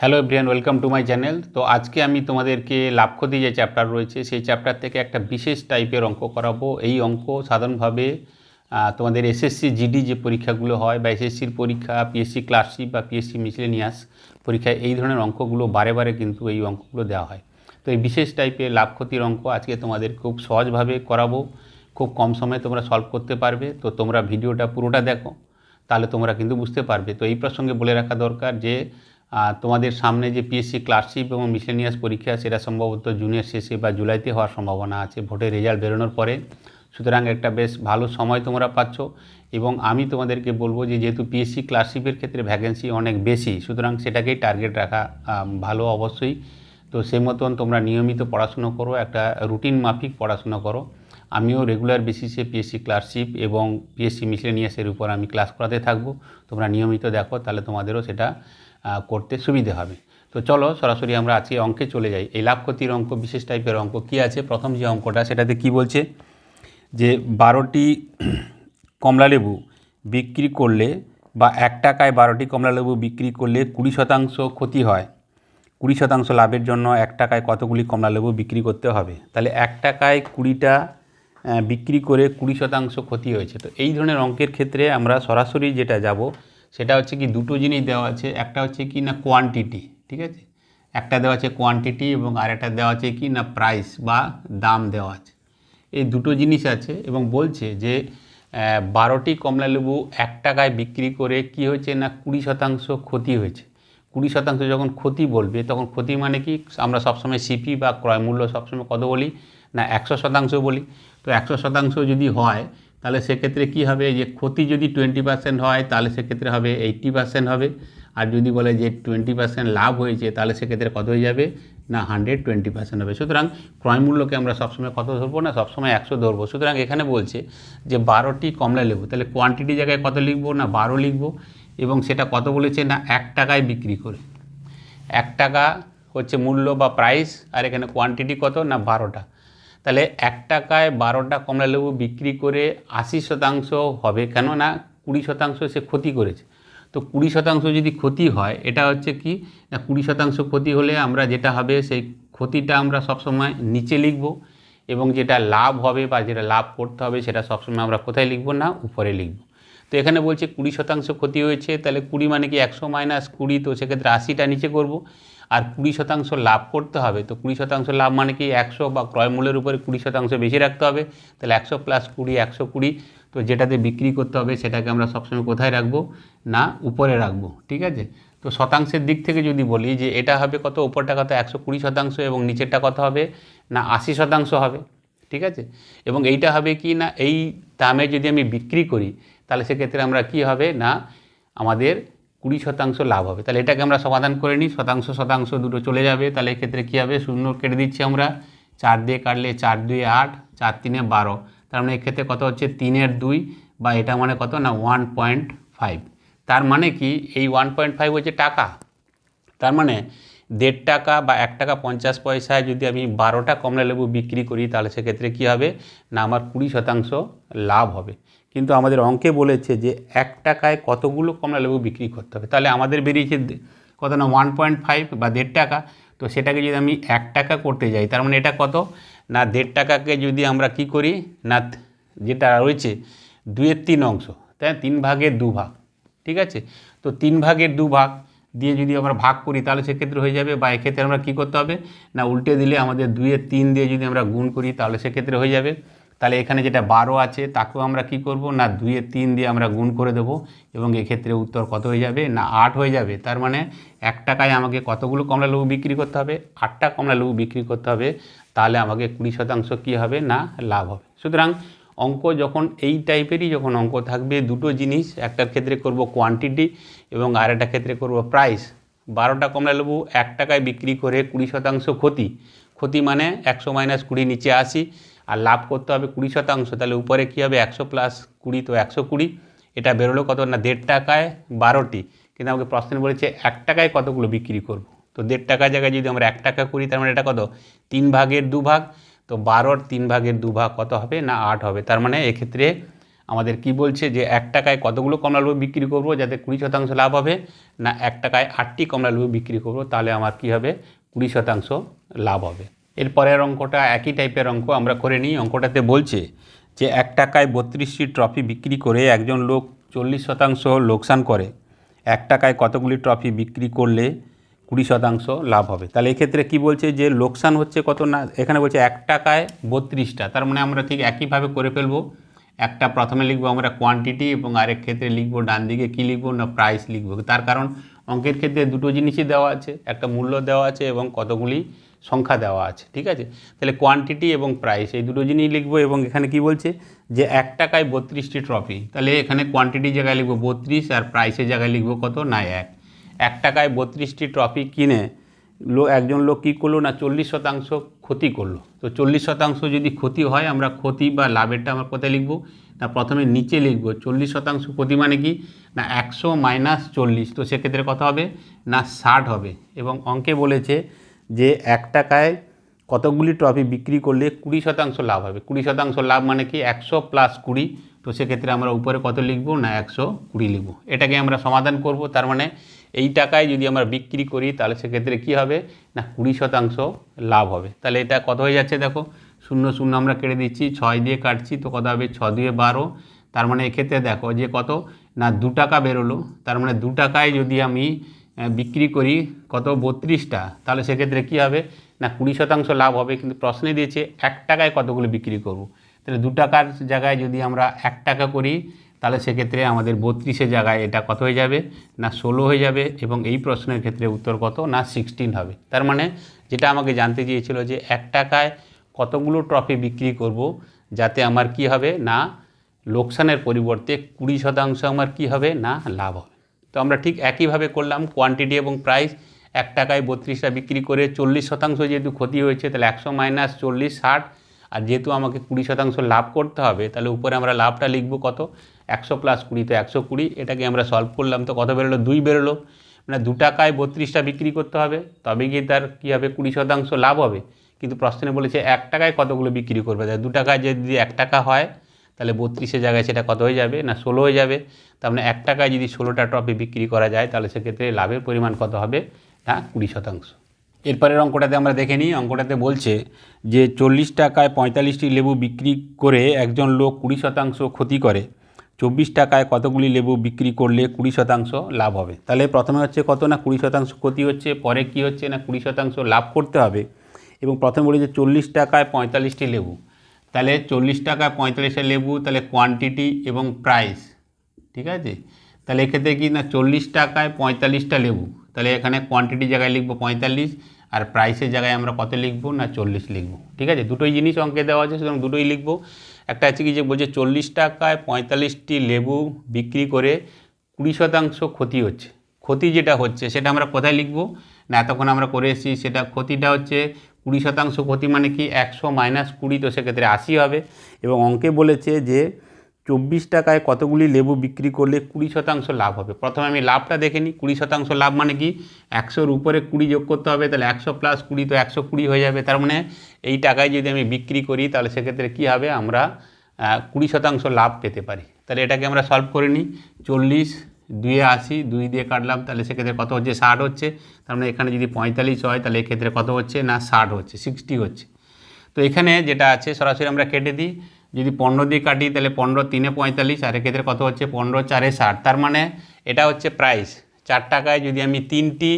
Hello everyone welcome to my channel তো আজকে আমি তোমাদেরকে লাভ ক্ষতি যে চ্যাপ্টার রয়েছে, সেই চ্যাপ্টার থেকে একটা বিশেষ টাইপের অঙ্ক করাবো। এই অঙ্ক সাধারণভাবে তোমাদের এসএসসি জিডি যে পরীক্ষাগুলো হয় বা এসএসসির পরীক্ষা পিএসসি ক্লাসশিপ বা পিএসসি মিসলেনিয়াস পরীক্ষায় এই ধরনের অঙ্কগুলো বারে বারে কিন্তু এই অঙ্কগুলো দেওয়া হয়। তো এই বিশেষ টাইপের লাভ ক্ষতির অঙ্ক আজকে তোমাদের খুব সহজভাবে করাবো। খুব কম সময়ে তোমরা সলভ করতে পারবে। তো তোমরা ভিডিওটা পুরোটা দেখো, তাহলে তোমরা কিন্তু বুঝতে পারবে। তো এই প্রসঙ্গে বলে রাখা দরকার যে তোমাদের সামনে যে পিএসসি ক্লাসশিপ এবং মিসলেনিয়াস পরীক্ষা সেটা সম্ভবত জুনিয়র শেষে বা জুলাইতে হওয়ার সম্ভাবনা আছে ভোটের রেজাল্ট বেরোনোর পরে। সুতরাং একটা বেশ ভালো সময় তোমরা পাচ্ছ এবং আমি তোমাদেরকে বলব যে যেহেতু পিএসসি ক্লাসশিপের ক্ষেত্রে ভ্যাকেন্সি অনেক বেশি, সুতরাং সেটাকেই টার্গেট রাখা ভালো অবশ্যই। তো সেই মতন তোমরা নিয়মিত পড়াশুনো করো, একটা রুটিন মাফিক পড়াশুনো করো। আমিও রেগুলার বেসিসে পিএসসি ক্লাসশিপ এবং পিএসসি মিসলেনিয়াসের উপর আমি ক্লাস করাতে থাকব। তোমরা নিয়মিত দেখো, তাহলে তোমাদেরও সেটা করতে সুবিধে হবে। তো চলো সরাসরি আমরা আজকে অঙ্কে চলে যাই। এই লাভ ক্ষতির অঙ্ক, বিশেষ টাইপের অঙ্ক কী আছে? প্রথম যে অঙ্কটা, সেটাতে কি বলছে? যে বারোটি কমলালেবু বিক্রি করলে বা এক টাকায় বারোটি কমলালেবু বিক্রি করলে কুড়ি শতাংশ ক্ষতি হয়। কুড়ি শতাংশ লাভের জন্য এক টাকায় কতগুলি কমলালেবু বিক্রি করতে হবে? তাহলে এক টাকায় কুড়িটা বিক্রি করে কুড়ি শতাংশ ক্ষতি হয়েছে। তো এই ধরনের অঙ্কের ক্ষেত্রে আমরা সরাসরি যেটা যাব সেটা হচ্ছে কি দুটো জিনিস দেওয়া আছে, একটা হচ্ছে কি না কোয়ান্টিটি ঠিক আছে? একটা দেওয়া আছে কোয়ান্টিটি এবং আরেকটা দেওয়া আছে কি না প্রাইস বা দাম দেওয়া আছে। এই দুটো জিনিস আছে এবং বলছে যে বারোটি কমলালেবু এক টাকায় বিক্রি করে কি হয়েছে না কুড়ি শতাংশ ক্ষতি হয়েছে। কুড়ি শতাংশ যখন ক্ষতি বলবে, তখন ক্ষতি মানে কি আমরা সবসময় সিপি বা ক্রয় মূল্য সবসময় কত বলি? না একশো শতাংশ বলি। তো একশো শতাংশ যদি হয় তাহলে সেক্ষেত্রে কি হবে? যে ক্ষতি যদি টোয়েন্টি পার্সেন্ট হয়, তাহলে সেক্ষেত্রে হবে এইট্টি পার্সেন্ট হবে। আর যদি বলে যে টোয়েন্টি পার্সেন্ট লাভ হয়েছে, তাহলে সেক্ষেত্রে কত হয়ে যাবে? না হান্ড্রেড টোয়েন্টি পার্সেন্ট হবে। সুতরাং ক্রয় মূল্যকে আমরা সবসময় কত ধরবো না? সবসময় একশো ধরবো। সুতরাং এখানে বলছে যে বারোটি কমলা লেবু তাহলে কোয়ান্টিটি জায়গায় কত লিখব না বারো লিখব? এবং সেটা কত বলেছে না এক টাকায় বিক্রি করে। এক টাকা হচ্ছে মূল্য বা প্রাইস আর এখানে কোয়ান্টিটি কত না বারোটা? তাহলে এক টাকায় বারোটা কমলা লেবু বিক্রি করে আশি শতাংশ হবে। কেন না কুড়ি শতাংশ সে ক্ষতি করেছে। তো কুড়ি শতাংশ যদি ক্ষতি হয়, এটা হচ্ছে কি? না, কুড়ি শতাংশ ক্ষতি হলে আমরা যেটা হবে, সেই ক্ষতিটা আমরা সবসময় নিচে লিখব এবং যেটা লাভ হবে বা যেটা লাভ করতে হবে, সেটা সবসময় আমরা কোথায় লিখব? না, উপরে লিখব। তো এখানে বলছে কুড়ি শতাংশ ক্ষতি হয়েছে, তাহলে কুড়ি মানে কি একশো মাইনাস কুড়ি? তো সেক্ষেত্রে আশিটা নিচে করব। আর কুড়ি শতাংশ লাভ করতে হবে, তো কুড়ি শতাংশ লাভ মানে কি একশো বা ক্রয় মূল্যের উপরে কুড়ি শতাংশ বেশি রাখতে হবে, তাহলে একশো প্লাস কুড়ি, একশো কুড়ি, তো যেটাতে বিক্রি করতে হবে সেটাকে আমরা সবসময় কোথায় রাখব? না, উপরে রাখব, ঠিক আছে? তো শতাংশের দিক থেকে যদি বলি যে এটা হবে কত? উপরটা কত? একশো কুড়ি শতাংশ এবং নিচেরটা কত হবে? না, আশি শতাংশ হবে, ঠিক আছে? এবং এইটা হবে কি না? এই দামে যদি আমি বিক্রি করি তাহলে সেক্ষেত্রে আমরা কি হবে? না, আমাদের কুড়ি শতাংশ লাভ হবে। তাহলে এটাকে আমরা সমাধান করে নিই, শতাংশ শতাংশ দুটো চলে যাবে। তাহলে এক্ষেত্রে কী হবে? শূন্য কেটে দিচ্ছি আমরা। চার দিয়ে কাটলে চার দুই আট, চার তিনে বারো। তার মানে এক্ষেত্রে কত হচ্ছে? তিনের দুই, বা এটা মানে কত? না, ওয়ান পয়েন্ট ফাইভ। তার মানে কি? এই ওয়ান পয়েন্ট ফাইভ হচ্ছে টাকা। তার মানে দেড় টাকা বা এক টাকা পঞ্চাশ পয়সায় যদি আমি বারোটা কমলা লেবু বিক্রি করি, তাহলে সেক্ষেত্রে কী হবে? না, আমার কুড়ি শতাংশ লাভ হবে। কিন্তু আমাদের অঙ্কে বলেছে যে এক টাকায় কতগুলো কমলা লেবু বিক্রি করতে হবে? তাহলে আমাদের বেরিয়েছে কত না ওয়ান পয়েন্ট ফাইভ বা দেড় টাকা। তো সেটাকে যদি আমি এক টাকা করতে যাই, তার মানে এটা কত? না, দেড় টাকাকে যদি আমরা কি করি? না, যেটা রয়েছে দুয়ের তিন অংশ। তাই? তিন ভাগের দু ভাগ। ঠিক আছে? তো তিন ভাগের দু ভাগ দিয়ে যদি আমরা ভাগ করি, তাহলে সেক্ষেত্রে হয়ে যাবে, বা এক্ষেত্রে আমরা কী করতে হবে? না, উল্টে দিলে আমাদের দুইয়ের তিন দিয়ে যদি আমরা গুণ করি, তাহলে সেক্ষেত্রে হয়ে যাবে। তাহলে এখানে যেটা বারো আছে, তাকেও আমরা কি করব? না দুইয়ের তিন দিয়ে আমরা গুণ করে দেবো এবং এক্ষেত্রে উত্তর কত হয়ে যাবে? না আট হয়ে যাবে। তার মানে এক টাকায় আমাকে কতগুলো কমলা লেবু বিক্রি করতে হবে? আটটা কমলা লেবু বিক্রি করতে হবে। তাহলে আমাকে কুড়ি শতাংশ কী হবে? না, লাভ হবে। সুতরাং অঙ্ক যখন এই টাইপেরই যখন অঙ্ক থাকবে, দুটো জিনিস, একটার ক্ষেত্রে করব কোয়ান্টিটি এবং আর একটা ক্ষেত্রে করব প্রাইস বারোটা কমলা লেবু এক টাকায় বিক্রি করে কুড়ি শতাংশ ক্ষতি। ক্ষতি মানে একশো মাইনাস কুড়ি নিচে আসি আর লাভ করতে হবে কুড়ি শতাংশ, তাহলে উপরে কী হবে? একশো প্লাস কুড়ি, তো একশো কুড়ি। এটা বেরোলো কত? না, দেড় টাকায় বারোটি। কিন্তু আমাকে প্রশ্ন বলেছে, এক টাকায় কতগুলো বিক্রি করব? তো দেড় টাকার জায়গায় যদি আমরা এক টাকা করি, তার মানে এটা কত? তিন ভাগের দু ভাগ। তো বারোর তিন ভাগের দু ভাগ কত হবে? না, আট হবে। তার মানে এক্ষেত্রে আমাদের কি বলছে যে, এক টাকায় কতগুলো কমলা লেবু বিক্রি করব যাতে কুড়ি শতাংশ লাভ হবে? না, এক টাকায় আটটি কমলা লেবু বিক্রি করব, তাহলে আমার কি হবে? কুড়ি শতাংশ লাভ হবে। এরপরের অঙ্কটা একই টাইপের অঙ্ক আমরা করে নিই। অঙ্কটাতে বলছে যে এক টাকায় বত্রিশটি ট্রফি বিক্রি করে একজন লোক চল্লিশ শতাংশ লোকসান করে। এক টাকায় কতগুলি ট্রফি বিক্রি করলে কুড়ি শতাংশ লাভ হবে? তাহলে এক্ষেত্রে কি বলছে যে লোকসান হচ্ছে কত না, এখানে বলছে এক টাকায় বত্রিশটা। তার মানে আমরা ঠিক একইভাবে করে ফেলব। একটা প্রথমে লিখব আমরা কোয়ান্টিটি এবং আরেক ক্ষেত্রে লিখব ডান দিকে কী লিখব না প্রাইস লিখব। তার কারণ অঙ্কের ক্ষেত্রে দুটো জিনিসই দেওয়া আছে, একটা মূল্য দেওয়া আছে এবং কতগুলি সংখ্যা দেওয়া আছে, ঠিক আছে? তাহলে কোয়ান্টিটি এবং প্রাইস এই দুটো জিনিস লিখব এবং এখানে কি বলছে? যে এক টাকায় বত্রিশটি ট্রফি তাহলে এখানে কোয়ান্টিটি জায়গায় লিখব বত্রিশ আর প্রাইসের জায়গায় লিখব কত? না, এক। এক টাকায় বত্রিশটি ট্রফি কিনে লো, একজন লোক কী করল না, চল্লিশ শতাংশ ক্ষতি করল। তো চল্লিশ শতাংশ যদি ক্ষতি হয়, আমরা ক্ষতি বা লাভেরটা আমরা কোথায় লিখব? না প্রথমে নিচে লিখব, চল্লিশ শতাংশ ক্ষতি মানে কি? না, একশো মাইনাস চল্লিশ, তো সেক্ষেত্রে কত হবে? না, ষাট হবে। এবং অঙ্কে বলেছে যে এক টাকায় কতগুলি ট্রফি বিক্রি করলে কুড়ি শতাংশ লাভ হবে? কুড়ি শতাংশ লাভ মানে কি? একশো প্লাস কুড়ি। তো সেক্ষেত্রে আমরা উপরে কত লিখব? না, একশো কুড়ি লিখব। এটাকে আমরা সমাধান করব, তার মানে এই টাকায় যদি আমরা বিক্রি করি, তাহলে সেক্ষেত্রে কি হবে? না, কুড়ি শতাংশ লাভ হবে। তাহলে এটা কত হয়ে যাচ্ছে দেখো? শূন্য শূন্য আমরা কেটে দিচ্ছি, ছয় দিয়ে কাটছি, তো কত হবে? ছ দিয়ে বারো। তার মানে এক্ষেত্রে দেখো যে কত? না, দু টাকা বেরোলো। তার মানে দু টাকায় যদি আমি বিক্রি করি কত? বত্রিশটা। তাহলে সেক্ষেত্রে কী হবে? না, কুড়ি শতাংশ লাভ হবে। কিন্তু প্রশ্নে দিয়েছে এক টাকায় কতগুলো বিক্রি করব? তাহলে দু টাকার জায়গায় যদি আমরা এক টাকা করি, তাহলে সেক্ষেত্রে আমাদের বত্রিশের জায়গায় এটা কত হয়ে যাবে? না, ষোলো হয়ে যাবে। এবং এই প্রশ্নের ক্ষেত্রে উত্তর কত? না সিক্সটিন হবে। তার মানে যেটা আমাকে জানতে চেয়েছিল যে এক টাকায় কতগুলো ট্রফি বিক্রি করব, যাতে আমার কি হবে? না, লোকসানের পরিবর্তে কুড়ি শতাংশ আমার কি হবে? না, লাভ হবে। তো আমরা ঠিক একইভাবে করলাম কোয়ান্টিটি এবং প্রাইস এক টাকায় বত্রিশটা বিক্রি করে চল্লিশ শতাংশ যেহেতু ক্ষতি হয়েছে, তাহলে একশো মাইনাস চল্লিশ ষাট, আর যেহেতু আমাকে কুড়ি শতাংশ লাভ করতে হবে, তাহলে উপরে আমরা লাভটা লিখব কত? একশো প্লাস কুড়ি, তো একশো কুড়ি, এটাকে আমরা সলভ করলাম। তো কত বেরোলো? দুই বেরোলো। মানে দু টাকায় বত্রিশটা বিক্রি করতে হবে তবে গিয়ে তার কী হবে? কুড়ি শতাংশ লাভ হবে। কিন্তু প্রশ্নে বলেছে, এক টাকায় কতগুলো বিক্রি করবে? তাই দু টাকায় যদি এক টাকা হয়, তাহলে বত্রিশের জায়গায় সেটা কত হয়ে যাবে? না, ষোলো হয়ে যাবে। তার মানে এক টাকায় যদি ষোলোটা ট্রফি বিক্রি করা যায়, তাহলে সেক্ষেত্রে লাভের পরিমাণ কত হবে? না, কুড়ি শতাংশ। এরপরের অঙ্কটাতে আমরা দেখে নিই। অঙ্কটাতে বলছে যে, চল্লিশ টাকায় পঁয়তাল্লিশটি লেবু বিক্রি করে একজন লোক কুড়ি শতাংশ ক্ষতি করে। চব্বিশ টাকায় কতগুলি লেবু বিক্রি করলে কুড়ি শতাংশ লাভ হবে? তাহলে প্রথমে হচ্ছে কত? না, কুড়ি শতাংশ ক্ষতি হচ্ছে, পরে কি হচ্ছে? না, কুড়ি শতাংশ লাভ করতে হবে? এবং প্রথমে বলি যে চল্লিশ টাকায় পঁয়তাল্লিশটি লেবু। তাহলে চল্লিশ টাকায় পঁয়তাল্লিশটা লেবু, তাহলে কোয়ান্টিটি এবং প্রাইস ঠিক আছে? তাহলে এক্ষেত্রে কি না, চল্লিশ টাকায় পঁয়তাল্লিশটা লেবু। তাহলে এখানে কোয়ান্টিটি জায়গায় লিখব পঁয়তাল্লিশ, আর প্রাইসের জায়গায় আমরা কত লিখব না, চল্লিশ লিখব। ঠিক আছে? দুটোই জিনিস অঙ্কে দেওয়া আছে, সুতরাং দুটোই লিখব। একটা আছে কি যে বলছে চল্লিশ টাকায় পঁয়তাল্লিশটি লেবু বিক্রি করে কুড়ি শতাংশ ক্ষতি হচ্ছে। ক্ষতি যেটা হচ্ছে, সেটা আমরা কোথায় লিখব? না, এতক্ষণ আমরা করে এসেছি, সেটা ক্ষতিটা হচ্ছে কুড়ি শতাংশ ক্ষতি মানে কি একশো মাইনাস কুড়ি, তো সেক্ষেত্রে আশি হবে। এবং অঙ্কে বলেছে যে চব্বিশ টাকায় কতগুলি লেবু বিক্রি করলে কুড়ি শতাংশ লাভ হবে? প্রথমে আমি লাভটা দেখে নিই। কুড়ি শতাংশ লাভ মানে কি? একশোর উপরে কুড়ি যোগ করতে হবে, তাহলে একশো প্লাস কুড়ি, তো একশো কুড়ি হয়ে যাবে। তার মানে এই টাকায় যদি আমি বিক্রি করি, তাহলে সেক্ষেত্রে কী হবে? আমরা কুড়ি শতাংশ লাভ পেতে পারি। তাহলে এটাকে আমরা সলভ করে নিই। চল্লিশ দুয়ে আশি, দুই দিয়ে কাটলাম, তাহলে সেক্ষেত্রে কত হচ্ছে? ষাট হচ্ছে। তার মানে এখানে যদি পঁয়তাল্লিশ হয়, তাহলে এক্ষেত্রে কত হচ্ছে? না, ষাট হচ্ছে, সিক্সটি হচ্ছে। তো এখানে যেটা আছে, সরাসরি আমরা কেটে দিই। যদি পনেরো দিয়ে কাটি, তাহলে পনেরো তিনে পঁয়তাল্লিশ, আর এক্ষেত্রে কত হচ্ছে? পনেরো চারে ষাট। তার মানে এটা হচ্ছে প্রাইস। চার টাকায় যদি আমি তিনটি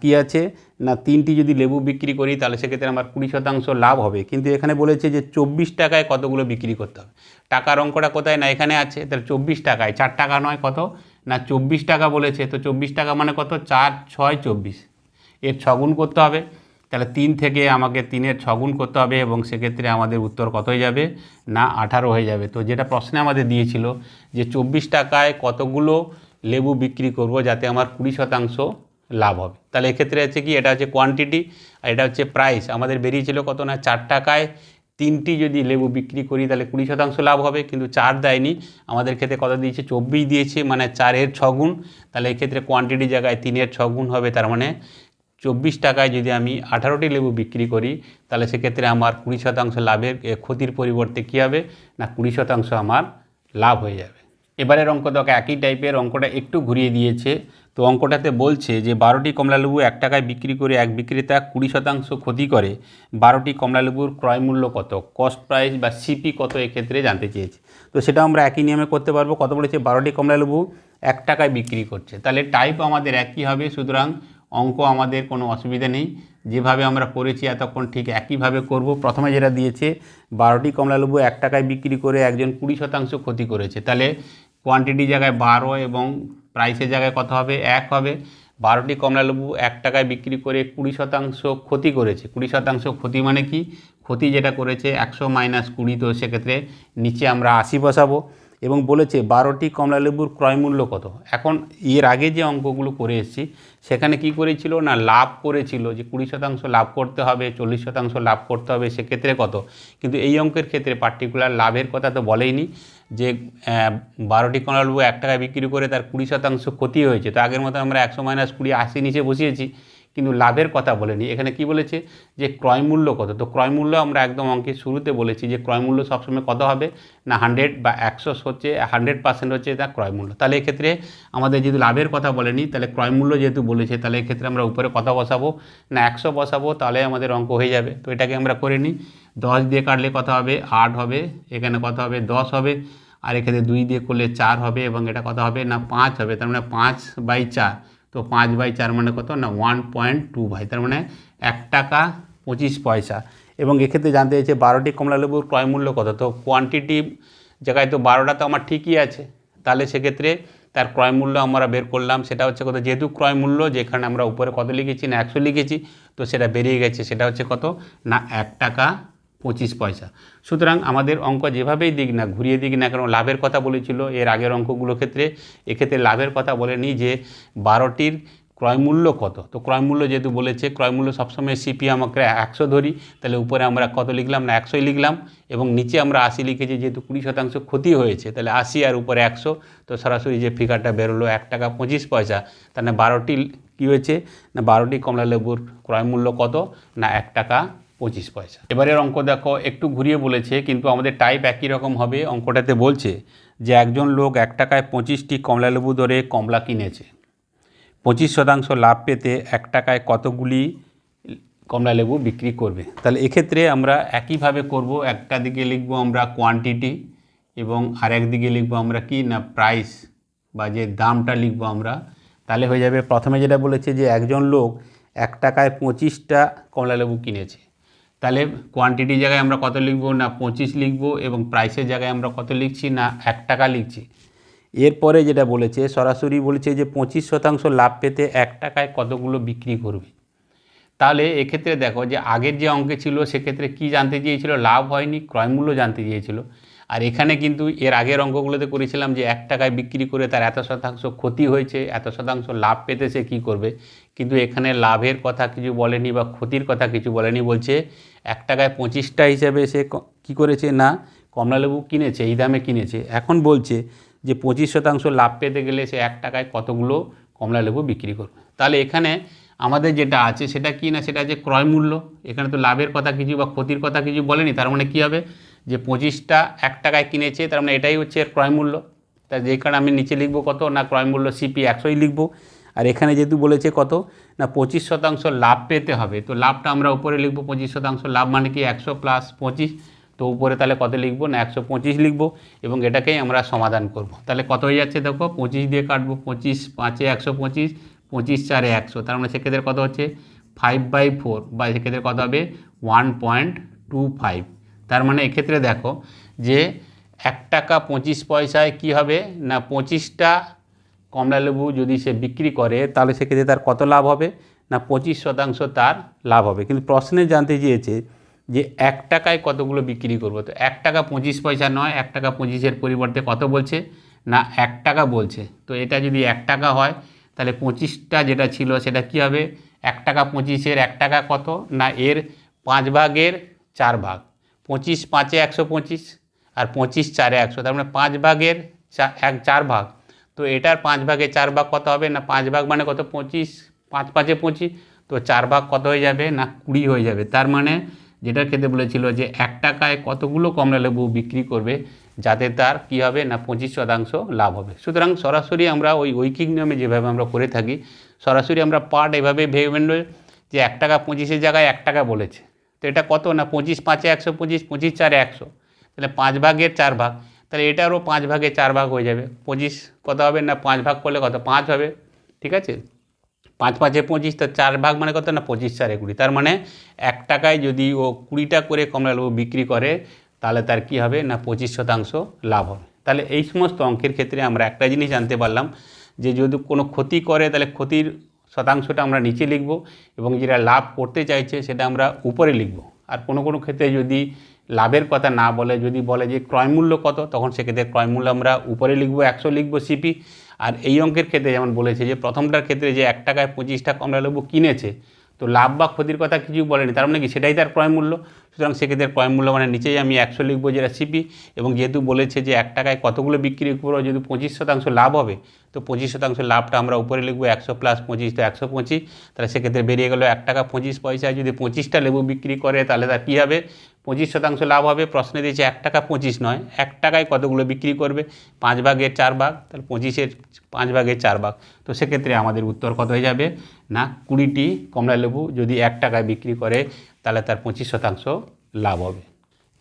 কী আছে? না তিনটি যদি লেবু বিক্রি করি, তাহলে সেক্ষেত্রে আমার কুড়ি শতাংশ লাভ হবে। কিন্তু এখানে বলেছে যে চব্বিশ টাকায় কতগুলো বিক্রি করতে হবে। টাকার অঙ্কটা কোথায়? না, এখানে আছে। তাহলে চব্বিশ টাকায়। চার টাকা নয় কত? না, চব্বিশ টাকা বলেছে। তো চব্বিশ টাকা মানে কত? চার, ছয়, চব্বিশ। এর ছগুণ করতে হবে। তাহলে তিন থেকে আমাকে তিনের ছগুণ করতে হবে এবং সেক্ষেত্রে আমাদের উত্তর কত হয়ে যাবে? না, আঠারো হয়ে যাবে। তো যেটা প্রশ্নে আমাদের দিয়েছিল যে চব্বিশ টাকায় কতগুলো লেবু বিক্রি করব যাতে আমার কুড়ি শতাংশ লাভ হবে। তাহলে এক্ষেত্রে আছে কি, এটা হচ্ছে কোয়ান্টিটি আর এটা হচ্ছে প্রাইস আমাদের বেরিয়েছিল কত না, চার টাকায় তিনটি যদি লেবু বিক্রি করি, তাহলে কুড়ি শতাংশ লাভ হবে, কিন্তু চার দেয়নি। আমাদের ক্ষেত্রে কত দিয়েছে? চব্বিশ দিয়েছে মানে চারের ছগুণ তাহলে এক্ষেত্রে কোয়ান্টিটি জায়গায় তিনের ছগুণ হবে, তার মানে চব্বিশ টাকায় যদি আমি আঠারোটি লেবু বিক্রি করি, তাহলে সেক্ষেত্রে আমার কুড়ি শতাংশ লাভের ক্ষতির পরিবর্তে কী হবে? না, কুড়ি শতাংশ আমার লাভ হয়ে যাবে। এবারের অঙ্ক দেখো, একই টাইপের অঙ্কটা একটু ঘুরিয়ে দিয়েছে। তো অঙ্কটাতে বলছে যে, বারোটি কমলালেবু এক টাকায় বিক্রি করে এক বিক্রেতা কুড়ি শতাংশ ক্ষতি করে। বারোটি কমলালেবুর ক্রয় মূল্য কত? কস্ট প্রাইস বা সিপি কত এক্ষেত্রে জানতে চেয়েছে। তো সেটা আমরা একই নিয়মে করতে পারব। কত বলেছে? বারোটি কমলালেবু এক টাকায় বিক্রি করছে। তাহলে টাইপ আমাদের একই হবে, সুতরাং অঙ্ক আমাদের কোনো অসুবিধা নেই। যেভাবে আমরা করেছি এতক্ষণ ঠিক একইভাবে করব। প্রথমে যেটা দিয়েছে, বারোটি কমলালেবু এক টাকায় বিক্রি করে একজন কুড়ি শতাংশ ক্ষতি করেছে। তাহলে কোয়ান্টিটি জায়গায় বারো এবং প্রাইসের জায়গায় কত হবে? এক হবে। বারোটি কমলালেবু এক টাকায় বিক্রি করে কুড়ি শতাংশ ক্ষতি করেছে। কুড়ি শতাংশ ক্ষতি মানে কি? ক্ষতি যেটা করেছে একশো মাইনাস কুড়ি, তো সেক্ষেত্রে নিচে আমরা আশি বসাবো। এবং বলেছে বারোটি কমলালেবুর ক্রয় মূল্য কত? এখন এর আগে যে অঙ্কগুলো করে এসেছি, সেখানে কি করেছিল না লাভ করেছিল যে কুড়ি শতাংশ লাভ করতে হবে, চল্লিশ শতাংশ লাভ করতে হবে, সেক্ষেত্রে কত? কিন্তু এই অঙ্কের ক্ষেত্রে পার্টিকুলার লাভের কথা তো বলেইনি যে বারোটি কমলালেবু এক টাকায় বিক্রি করে তার কুড়ি শতাংশ ক্ষতি হয়েছে। তো আগের মতো আমরা একশো মাইনাস কুড়ি আশি নিচে বসিয়েছি। কিন্তু লাভের কথা বলেনি। এখানে কি বলেছে? যে ক্রয় মূল্য কত? তো ক্রয় মূল্য আমরা একদম অঙ্কের শুরুতে বলেছি যে ক্রয় মূল্য সবসময় কত হবে? না হান্ড্রেড বা একশো হচ্ছে হান্ড্রেড পার্সেন্ট হচ্ছে তা ক্রয় মূল্য। তাহলে এক্ষেত্রে আমাদের যেহেতু লাভের কথা বলেনি, তাহলে ক্রয় মূল্য যেহেতু বলেছে, তাহলে এক্ষেত্রে আমরা উপরে কত বসাবো? না একশো বসাবো, তাহলে আমাদের অঙ্ক হয়ে যাবে। তো এটাকে আমরা করে নিই। দশ দিয়ে কাটলে কত হবে? আট হবে। এখানে কত হবে? দশ হবে। আর এখানে দুই দিয়ে করলে চার হবে এবং এটা কত হবে? না পাঁচ হবে। তার মানে পাঁচ বাই চার। তো পাঁচ বাই চার মানে কত? না ওয়ান পয়েন্ট টু বাই। তার মানে এক টাকা পঁচিশ পয়সা। এবং এক্ষেত্রে জানতে চাইছে বারোটি কমলালেবুর ক্রয় মূল্য কত? তো কোয়ান্টিটি জায়গায় তো বারোটা তো আমার ঠিকই আছে। তাহলে সেক্ষেত্রে তার ক্রয় মূল্য আমরা বের করলাম। সেটা হচ্ছে কত? যেহেতু ক্রয় মূল্য, যেখানে আমরা উপরে কত লিখেছি না, একশো লিখেছি, তো সেটা বেরিয়ে গেছে। সেটা হচ্ছে কত? না, এক টাকা পঁচিশ পয়সা। সুতরাং আমাদের অঙ্ক যেভাবেই দিক না, ঘুরিয়ে দিক না কেন, লাভের কথা বলেছিল, এর আগের অঙ্কগুলোর ক্ষেত্রে, এক্ষেত্রে লাভের কথা বলেনি যে বারোটির ক্রয় মূল্য কত। তো ক্রয় মূল্য যেহেতু বলেছে, ক্রয় মূল্য সবসময় সিপি আমাকে একশো ধরি, তাহলে উপরে আমরা কত লিখলাম না, একশোই লিখলাম, এবং নিচে আমরা আশি লিখেছি, যেহেতু কুড়ি শতাংশ ক্ষতি হয়েছে, তাহলে আশি আর উপরে একশো, তো সরাসরি যে ফিগারটা বেরোলো এক টাকা পঁচিশ পয়সা, তাহলে বারোটি কী হয়েছে? না বারোটি কমলা লেবুর ক্রয় মূল্য কত? না এক টাকা পঁচিশ পয়সা। এবারের অঙ্ক দেখো, একটু ঘুরিয়ে বলেছে, কিন্তু আমাদের টাইপ একই রকম হবে। অঙ্কটাতে বলছে যে, একজন লোক এক টাকায় পঁচিশটি কমলালেবু ধরে কমলা কিনেছে। পঁচিশ শতাংশ লাভ পেতে এক টাকায় কতগুলি কমলালেবু বিক্রি করবে? তাহলে এক্ষেত্রে আমরা একইভাবে করব, একটা দিকে লিখব আমরা কোয়ান্টিটি এবং আরেক দিকে লিখব আমরা কি না প্রাইস বা যে দামটা লিখব আমরা। তাহলে হয়ে যাবে, প্রথমে যেটা বলেছে যে, একজন লোক এক টাকায় পঁচিশটা কমলালেবু কিনেছে। তাহলে কোয়ান্টিটি জায়গায় আমরা কত লিখব না পঁচিশ লিখব এবং প্রাইসের জায়গায় আমরা কত লিখছি না এক টাকা লিখছি? এরপরে যেটা বলেছে, সরাসরি বলেছে যে পঁচিশ শতাংশ লাভ পেতে এক টাকায় কতগুলো বিক্রি করবে? তাহলে এক্ষেত্রে দেখো যে আগের যে অঙ্কে ছিল, সেক্ষেত্রে কি জানতে চেয়েছিল? লাভ হয়নি, ক্রয়মূল্য জানতে চেয়েছিল। আর এখানে কিন্তু এর আগের অঙ্কগুলোতে করেছিলাম যে এক টাকায় বিক্রি করে তার এত শতাংশ ক্ষতি হয়েছে, এত শতাংশ লাভ পেতে সে কী করবে? কিন্তু এখানে লাভের কথা কিছু বলেনি বা ক্ষতির কথা কিছু বলেনি, বলছে এক টাকায় পঁচিশটা হিসাবে সে ক- করেছে? না, কমলালেবু কিনেছে, এই দামে কিনেছে। এখন বলছে যে পঁচিশ শতাংশ লাভ পেতে গেলে সে এক টাকায় কতগুলো কমলালেবু বিক্রি করবে? তাহলে এখানে আমাদের যেটা আছে সেটা কি না? সেটা যে ক্রয় মূল্য। এখানে তো লাভের কথা কিছু বা ক্ষতির কথা কিছু বলেনি, তার মানে কী হবে? যে পঁচিশটা এক টাকায় কিনেছে, তার মানে এটাই হচ্ছে এর ক্রয় মূল্য। তা যেখানে আমি নিচে লিখব কত, না ক্রয় মূল্য সিপি একশোই লিখব। আর এখানে যেহেতু বলেছে কত, না পঁচিশ শতাংশ লাভ পেতে হবে। তো লাভটা আমরা উপরে লিখব, পঁচিশ শতাংশ লাভ মানে কি একশো প্লাস পঁচিশ। তো উপরে তাহলে কত লিখব, না একশো পঁচিশ লিখব এবং এটাকেই আমরা সমাধান করব। তাহলে কত হয়ে যাচ্ছে দেখো, পঁচিশ দিয়ে কাটবো, পঁচিশ পাঁচে একশো পঁচিশ পঁচিশ চারে একশো। তার মানে সেক্ষেত্রে কত হচ্ছে ফাইভ বাই ফোর বা সেক্ষেত্রে কত হবে ওয়ান পয়েন্ট টু ফাইভ তার মানে এক্ষেত্রে দেখো যে এক টাকা পঁচিশ পয়সায় কি হবে? না, পঁচিশটা কমলালেবু যদি সে বিক্রি করে, তাহলে সেক্ষেত্রে তার কত লাভ হবে? না, পঁচিশ শতাংশ তার লাভ হবে। কিন্তু প্রশ্নে জানতে চেয়েছে যে এক টাকায় কতগুলো বিক্রি করব? তো এক টাকা পঁচিশ পয়সা নয়, এক টাকা পঁচিশের পরিবর্তে কত বলছে? না, এক টাকা বলছে। তো এটা যদি এক টাকা হয়, তাহলে পঁচিশটা যেটা ছিল সেটা কি হবে? এক টাকা পঁচিশের এক টাকা কত? না, এর পাঁচ ভাগের চার ভাগ। পঁচিশ পাঁচে একশো পঁচিশ আর পঁচিশ চারে একশো, তার মানে পাঁচ ভাগের এক চার ভাগ। তো এটার পাঁচ ভাগে চার ভাগ কত হবে? না, পাঁচ ভাগ মানে কত? পঁচিশ, পাঁচ পাঁচে পঁচিশ, তো চার ভাগ কত হয়ে যাবে? না, কুড়ি হয়ে যাবে। তার মানে যেটার ক্ষেত্রে বলেছিল যে এক টাকায় কতগুলো কমলা লেবু বিক্রি করবে, যাতে তার কী হবে? না, পঁচিশ শতাংশ লাভ হবে। সুতরাং সরাসরি আমরা ওই ঐকিক নিয়মে যেভাবে আমরা করে থাকি, সরাসরি আমরা পার্ট এভাবে ভেবে যে এক টাকা পঁচিশের জায়গায় এক টাকা বলেছে। তো এটা কত না পঁচিশ পাঁচে একশো, পঁচিশ পঁচিশ চারে একশো। তাহলে পাঁচ ভাগের চার ভাগ, তাহলে এটারও পাঁচ ভাগে চার ভাগ হয়ে যাবে। পঁচিশ কত হবে না পাঁচ ভাগ করলে কত? পাঁচ হবে, ঠিক আছে? পাঁচ পাঁচে পঁচিশ, তো চার ভাগ মানে কত না পঁচিশ চারে কুড়ি। তার মানে এক টাকায় যদি ও কুড়িটা করে কমলা কমলালেবু বিক্রি করে, তাহলে তার কি হবে না পঁচিশ শতাংশ লাভ হবে। তাহলে এই সমস্ত অঙ্কের ক্ষেত্রে আমরা একটা জিনিস জানতে পারলাম যে যদি কোনো ক্ষতি করে, তাহলে ক্ষতির শতাংশটা আমরা নিচে লিখব এবং যেটা লাভ করতে চাইছে সেটা আমরা উপরে লিখব। আর কোনো কোনো ক্ষেত্রে যদি লাভের কথা না বলে, যদি বলে যে ক্রয়মূল্য কত, তখন সেক্ষেত্রে ক্রয়মূল্য আমরা উপরে লিখব, একশো লিখব সিপি। আর এই অঙ্কের ক্ষেত্রে যেমন বলেছে যে প্রথমটার ক্ষেত্রে যে এক টাকায় পঁচিশ টাকা আমরা কমলালেবু কিনেছে তো লাভ বা ক্ষতির কথা কিছু বলেনি, তার মানে কি? সেটাই তার ক্রয় মূল্য। সুতরাং সেক্ষেত্রে ক্রয় মূল্য মানে নিচেই আমি একশো লিখব যে রেসিপি এবং যেহেতু বলেছে যে এক টাকায় কতগুলো বিক্রি করব যদি পঁচিশ শতাংশ লাভ হবে, তো পঁচিশ শতাংশ লাভটা আমরা উপরে লিখব একশো প্লাস পঁচিশ, তো একশো পঁচিশ, তাহলে সেক্ষেত্রে বেরিয়ে গেলো এক টাকা পঁচিশ পয়সায়। যদি পঁচিশটা লেবু বিক্রি করে, তাহলে তার কী হবে? পঁচিশ শতাংশ লাভ হবে। প্রশ্নে দিয়েছে এক টাকা পঁচিশ নয়। এক টাকায় কতগুলো বিক্রি করবে? পাঁচ ভাগের চার ভাগ, তাহলে পঁচিশের পাঁচ ভাগের চার ভাগ। তো সেক্ষেত্রে আমাদের উত্তর কত হয়ে যাবে? না, কুড়িটি কমলা লেবু যদি এক টাকায় বিক্রি করে, তাহলে তার পঁচিশ শতাংশ লাভ হবে।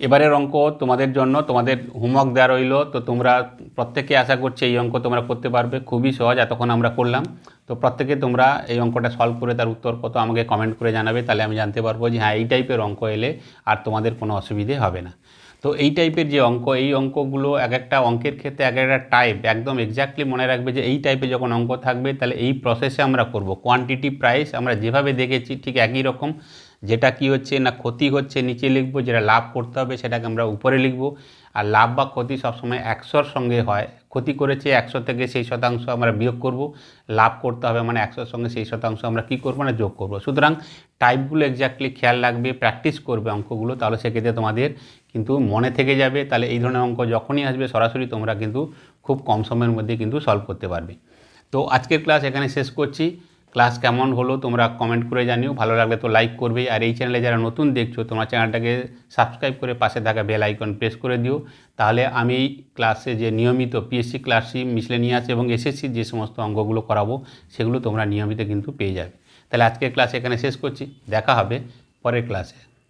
এবারের অঙ্ক তোমাদের জন্য, তোমাদের হোমওয়ার্ক দেওয়া রইল, তো তোমরা প্রত্যেকে আশা করছি এই অঙ্ক তোমরা করতে পারবে। খুবই সহজ, এতক্ষণ আমরা করলাম। তো প্রত্যেকে তোমরা এই অঙ্কটা সলভ করে তার উত্তর কত, আমাকে কমেন্ট করে জানাবে, তাহলে আমি জানতে পারব যে হ্যাঁ এই টাইপের অঙ্ক এলে আর তোমাদের কোনো অসুবিধে হবে না। তো এই টাইপের যে অঙ্ক, এই অঙ্কগুলো এক একটা অঙ্কের ক্ষেত্রে এক একটা টাইপ একদম এক্স্যাক্টলি মনে রাখবে যে এই টাইপের যখন অঙ্ক থাকবে, তাহলে এই প্রসেসে আমরা করব। কোয়ান্টিটি প্রাইস আমরা যেভাবে দেখেছি ঠিক একই রকম। যেটা কি হচ্ছে না ক্ষতি হচ্ছে, নিচে লিখব, যেটা লাভ করতে হবে সেটাকে আমরা উপরে লিখব। আর লাভ বা ক্ষতি সবসময় একশোর সঙ্গে হয়। ক্ষতি করেছে একশো থেকে সেই শতাংশ আমরা বিয়োগ করব। লাভ করতে হবে মানে একশোর সঙ্গে সেই শতাংশ আমরা কি করব না যোগ করব। সুতরাং টাইপগুলো এক্স্যাক্টলি খেয়াল রাখবে, প্র্যাকটিস করবে অঙ্কগুলো, তাহলে সেক্ষেত্রে তোমাদের কিন্তু মনে থেকে যাবে। তাহলে এই ধরনের অঙ্ক যখনই আসবে, সরাসরি তোমরা কিন্তু খুব কম সময়ের মধ্যে কিন্তু সলভ করতে পারবে। তো আজকের ক্লাস এখানে শেষ করছি। ক্লাস কেমন হলো তোমরা কমেন্ট করে জানিও, ভালো লাগলে তো লাইক করবে আর এই চ্যানেলে যারা নতুন দেখছ, তোমার চ্যানেলটাকে সাবস্ক্রাইব করে পাশে থাকা বেল আইকন প্রেস করে দিও। তাহলে আমি ক্লাসে যে নিয়মিত পিএসসি ক্লাসি মিসলেনিয়াস এবং এসএসসি যে সমস্ত অঙ্গগুলো করাবো, সেগুলো তোমরা নিয়মিত কিন্তু পেয়ে যাবে। তাহলে আজকের ক্লাস এখানে শেষ করছি। দেখা হবে পরের ক্লাসে